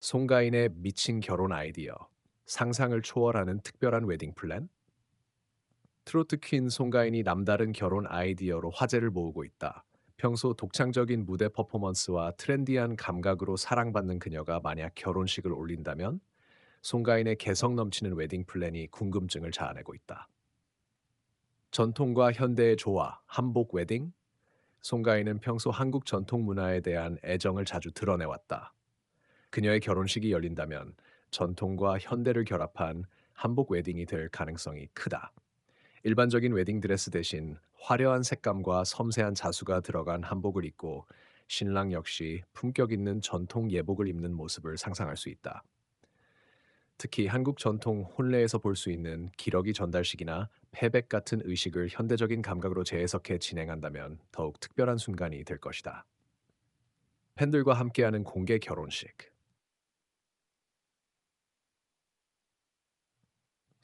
송가인의 미친 결혼 아이디어, 상상을 초월하는 특별한 웨딩 플랜? 트로트 퀸 송가인이 남다른 결혼 아이디어로 화제를 모으고 있다. 평소 독창적인 무대 퍼포먼스와 트렌디한 감각으로 사랑받는 그녀가 만약 결혼식을 올린다면 송가인의 개성 넘치는 웨딩 플랜이 궁금증을 자아내고 있다. 전통과 현대의 조화, 한복 웨딩? 송가인은 평소 한국 전통 문화에 대한 애정을 자주 드러내왔다. 그녀의 결혼식이 열린다면 전통과 현대를 결합한 한복 웨딩이 될 가능성이 크다. 일반적인 웨딩 드레스 대신 화려한 색감과 섬세한 자수가 들어간 한복을 입고 신랑 역시 품격 있는 전통 예복을 입는 모습을 상상할 수 있다. 특히 한국 전통 혼례에서 볼 수 있는 기러기 전달식이나 패백 같은 의식을 현대적인 감각으로 재해석해 진행한다면 더욱 특별한 순간이 될 것이다. 팬들과 함께하는 공개 결혼식.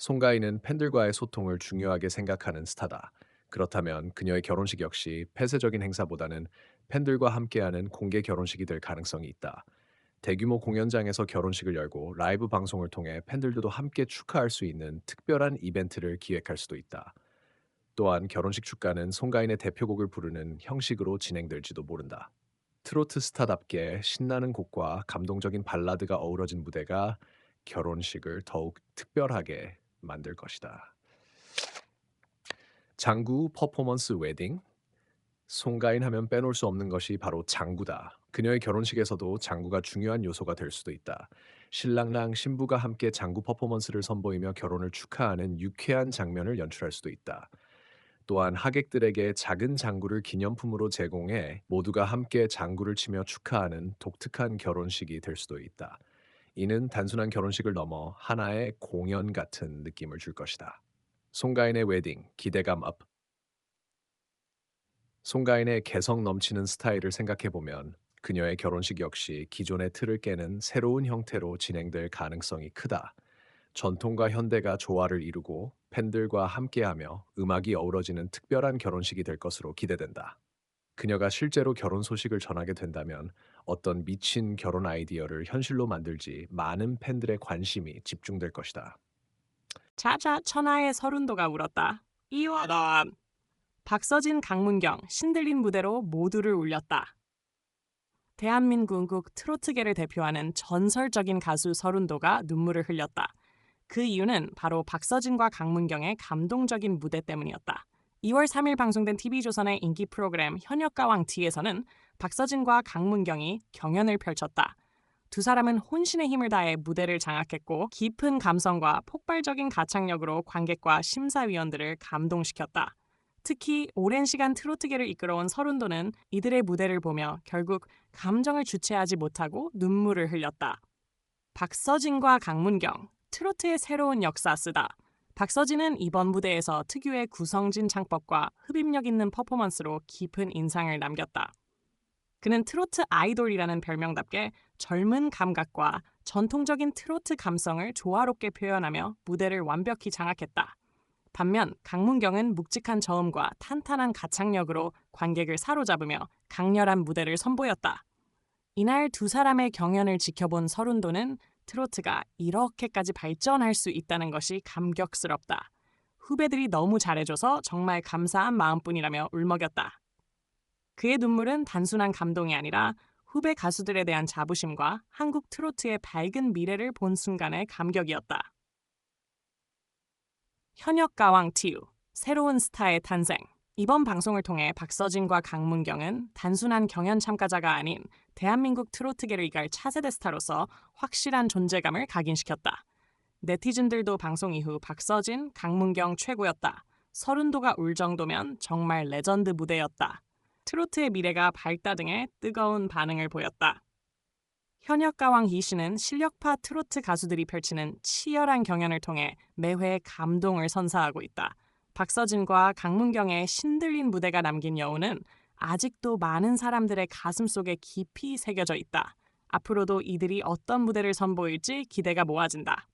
송가인은 팬들과의 소통을 중요하게 생각하는 스타다. 그렇다면 그녀의 결혼식 역시 폐쇄적인 행사보다는 팬들과 함께하는 공개 결혼식이 될 가능성이 있다. 대규모 공연장에서 결혼식을 열고 라이브 방송을 통해 팬들도 함께 축하할 수 있는 특별한 이벤트를 기획할 수도 있다. 또한 결혼식 축가는 송가인의 대표곡을 부르는 형식으로 진행될지도 모른다. 트로트 스타답게 신나는 곡과 감동적인 발라드가 어우러진 무대가 결혼식을 더욱 특별하게 만들 것이다. 장구 퍼포먼스 웨딩 송가인 하면 빼놓을 수 없는 것이 바로 장구다. 그녀의 결혼식에서도 장구가 중요한 요소가 될 수도 있다. 신랑랑 신부가 함께 장구 퍼포먼스를 선보이며 결혼을 축하하는 유쾌한 장면을 연출할 수도 있다. 또한 하객들에게 작은 장구를 기념품으로 제공해 모두가 함께 장구를 치며 축하하는 독특한 결혼식이 될 수도 있다. 이는 단순한 결혼식을 넘어 하나의 공연 같은 느낌을 줄 것이다. 송가인의 웨딩, 기대감 업. 송가인의 개성 넘치는 스타일을 생각해 보면 그녀의 결혼식 역시 기존의 틀을 깨는 새로운 형태로 진행될 가능성이 크다. 전통과 현대가 조화를 이루고 팬들과 함께하며 음악이 어우러지는 특별한 결혼식이 될 것으로 기대된다. 그녀가 실제로 결혼 소식을 전하게 된다면 어떤 미친 결혼 아이디어를 현실로 만들지 많은 팬들의 관심이 집중될 것이다. 자자 천하의 서른도가 울었다. 이와다. 박서진 강문경 신들린 무대로 모두를 울렸다. 대한민국 트로트계를 대표하는 전설적인 가수 서른도가 눈물을 흘렸다. 그 이유는 바로 박서진과 강문경의 감동적인 무대 때문이었다. 2월 3일 방송된 TV조선의 인기 프로그램 현역가왕 T에서는 박서진과 강문경이 경연을 펼쳤다. 두 사람은 혼신의 힘을 다해 무대를 장악했고 깊은 감성과 폭발적인 가창력으로 관객과 심사위원들을 감동시켰다. 특히 오랜 시간 트로트계를 이끌어온 서른도는 이들의 무대를 보며 결국 감정을 주체하지 못하고 눈물을 흘렸다. 박서진과 강문경, 트로트의 새로운 역사 쓰다. 박서진은 이번 무대에서 특유의 구성진 창법과 흡입력 있는 퍼포먼스로 깊은 인상을 남겼다. 그는 트로트 아이돌이라는 별명답게 젊은 감각과 전통적인 트로트 감성을 조화롭게 표현하며 무대를 완벽히 장악했다. 반면 강문경은 묵직한 저음과 탄탄한 가창력으로 관객을 사로잡으며 강렬한 무대를 선보였다. 이날 두 사람의 경연을 지켜본 서른도는 트로트가 이렇게까지 발전할 수 있다는 것이 감격스럽다. 후배들이 너무 잘해줘서 정말 감사한 마음뿐이라며 울먹였다. 그의 눈물은 단순한 감동이 아니라 후배 가수들에 대한 자부심과 한국 트로트의 밝은 미래를 본 순간의 감격이었다. 현역 가왕 티우 새로운 스타의 탄생 이번 방송을 통해 박서진과 강문경은 단순한 경연 참가자가 아닌 대한민국 트로트계를 이갈 차세대 스타로서 확실한 존재감을 각인시켰다. 네티즌들도 방송 이후 박서진, 강문경 최고였다. 서른도가 울 정도면 정말 레전드 무대였다. 트로트의 미래가 밝다 등의 뜨거운 반응을 보였다. 현역 가왕 이 씨는 실력파 트로트 가수들이 펼치는 치열한 경연을 통해 매회 감동을 선사하고 있다. 박서진과 강문경의 신들린 무대가 남긴 여운은 아직도 많은 사람들의 가슴 속에 깊이 새겨져 있다. 앞으로도 이들이 어떤 무대를 선보일지 기대가 모아진다.